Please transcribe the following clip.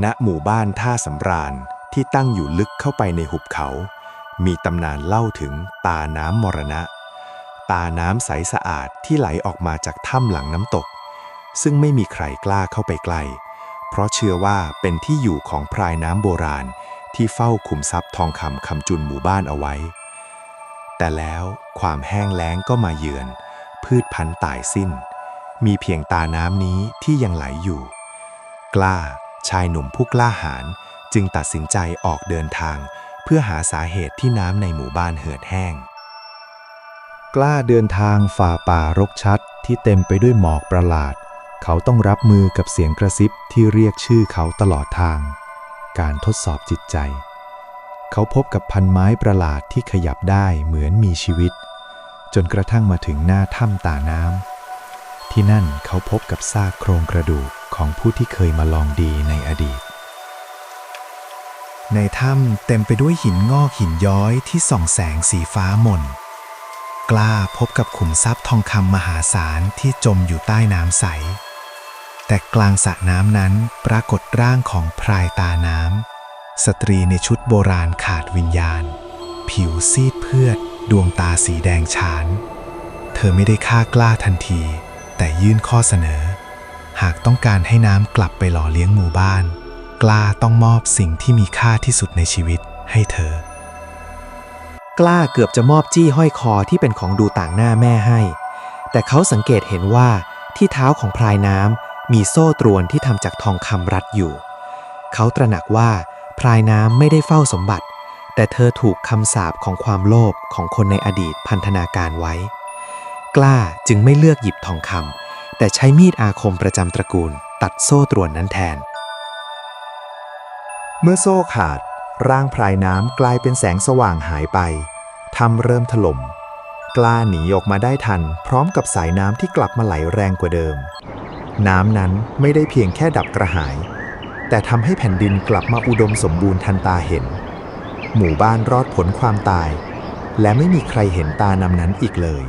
ณหมู่บ้านท่าสำราญที่ตั้งอยู่ลึกเข้าไปในหุบเขา มีตำนานเล่าถึงตาน้ำมรณะ ตาน้ำใสสะอาดที่ไหลออกมาจากถ้ำหลังน้ำตก ซึ่งไม่มีใครกล้าเข้าไปใกล้เพราะเชื่อว่าเป็นที่อยู่ของพรายน้ำโบราณ ที่เฝ้าขุมทรัพย์ทองคำคำจุนหมู่บ้านเอาไว้ แต่แล้วความแห้งแล้งก็มาเยือน พืชพันธุ์ตายสิ้น มีเพียงตาน้ำนี้ที่ยังไหลอยู่ กล้า ชายหนุ่มผู้กล้าหาญจึงตัดสินใจออกเดินทาง เพื่อหาสาเหตุที่น้ำในหมู่บ้านเหือดแห้ง กล้าเดินทางฝ่าป่ารกชัดที่เต็มไปด้วยหมอกประหลาด เขาต้องรับมือกับเสียงกระซิบที่เรียกชื่อเขาตลอดทาง การทดสอบจิตใจ เขาพบกับพันไม้ประหลาดที่ขยับได้เหมือนมีชีวิต จนกระทั่งมาถึงหน้าถ้ำตาน้ำที่นั่นเขาพบกับซากโครงกระดูก ของผู้ที่เคยมาลองดีในอดีต ในถ้ำเต็มไปด้วยหินงอกหินย้อยที่ส่องแสงสีฟ้าหม่น กล้าพบกับขุมทรัพย์ทองคำมหาศาลที่จมอยู่ใต้น้ำใส แต่กลางสระน้ำนั้นปรากฏร่างของพรายตาน้ำสตรีในชุดโบราณขาดวิญญาณ ผิวซีดเพือด ดวงตาสีแดงฉาน เธอไม่ได้ฆ่ากล้าทันที แต่ยื่นข้อเสนอ หากต้องการให้น้ำกลับไปหล่อเลี้ยงหมู่บ้าน กล้าต้องมอบสิ่งที่มีค่าที่สุดในชีวิตให้เธอ กล้าเกือบจะมอบจี้ห้อยคอที่เป็นของดูต่างหน้าแม่ให้ แต่เขาสังเกตเห็นว่าที่เท้าของพรายน้ำมีโซ่ตรวนที่ทำจากทองคำรัดอยู่ เขาตระหนักว่าพรายน้ำไม่ได้เฝ้าสมบัติ แต่เธอถูกคำสาปของความโลภของคนในอดีตพันธนาการไว้ กล้าจึงไม่เลือกหยิบทองคำ แต่ใช้มีดอาคมประจำตระกูล ตัดโซ่ตรวนนั้นแทน เมื่อโซ่ขาด ร่างพรายน้ำกลายเป็นแสงสว่างหายไปถ้ำเริ่มถล่มกล้าหนีออกมาได้ทัน พร้อมกับสายน้ำที่กลับมาไหลแรงกว่าเดิม น้ำนั้นไม่ได้เพียงแค่ดับกระหาย แต่ทำให้แผ่นดินกลับมาอุดมสมบูรณ์ทันตาเห็น หมู่บ้านรอดผลความตาย และไม่มีใครเห็นตานำนั้นอีกเลย